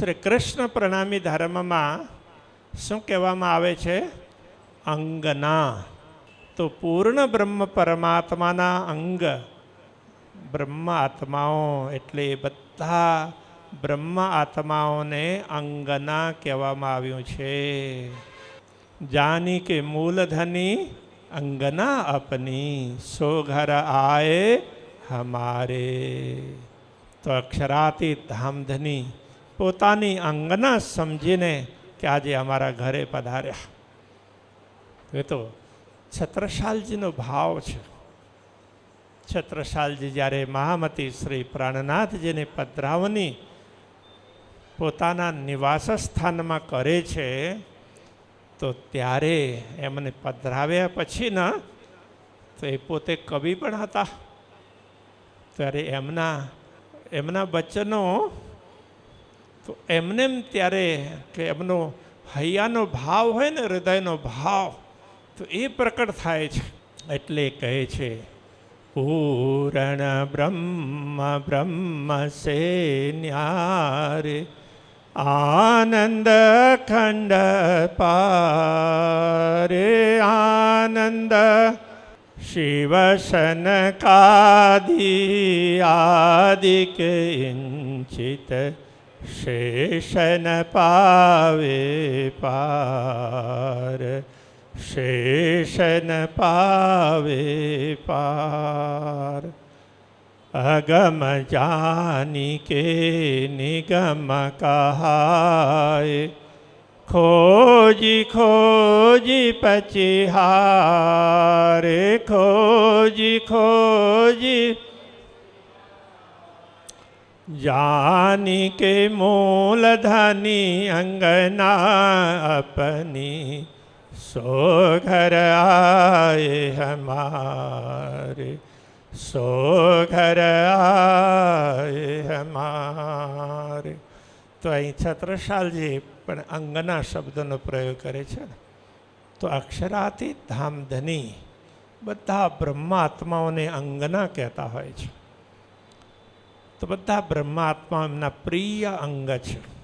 શ્રી કૃષ્ણ પ્રણામી ધર્મમાં શું કહેવામાં આવે છે? અંગના. તો પૂર્ણ બ્રહ્મ પરમાત્માના અંગ. બ્રહ્મ આત્માઓ એટલે બધા બ્રહ્મ આત્માઓને અંગના કહેવામાં આવ્યું છે. જાની કે મૂલધની અંગના અપની. સો ઘર આય હમારે. તો અક્ષરાતી ધામધની. પોતાની અંગના સમજીને કે આજે અમારા ઘરે પધાર્યા. એ તો છત્રશાલજીનો ભાવ છે. છત્રશાલજી જ્યારે મહામતી શ્રી પ્રાણનાથજીને પધરાવની પોતાના નિવાસ સ્થાનમાં કરે છે, તો ત્યારે એમને પધરાવ્યા પછી ના, તો એ પોતે કવિ પણ હતા. ત્યારે એમના એમના વચનો તો એમને એમ ત્યારે કે એમનો હૈયાનો ભાવ હોય ને, હૃદયનો ભાવ, તો એ પ્રકટ થાય છે. એટલે કહે છે, પૂરણ બ્રહ્મ બ્રહ્મ સે ન્યારે, આનંદ ખંડ પારે, આનંદ શિવ શનકાદિ આદિ કિંચિત શેષન પાવે પાર શેષન પાવે પાર અગમ જાની કે નિગમ કહાય ખોજી ખોજી પછી હારે ખોજી જાની કે મૂલધની અંગના અપની સો ઘર આए હમારે સો ઘર આए હમારે. તો અહીં છત્રશાલજી પણ અંગના શબ્દનો પ્રયોગ કરે છે ને. તો અક્ષરાતી ધામધની બધા બ્રહ્માત્માઓને અંગના કહેતા હોય છે. તો બધા બ્રહ્માત્મા એમના પ્રિય અંગ છે.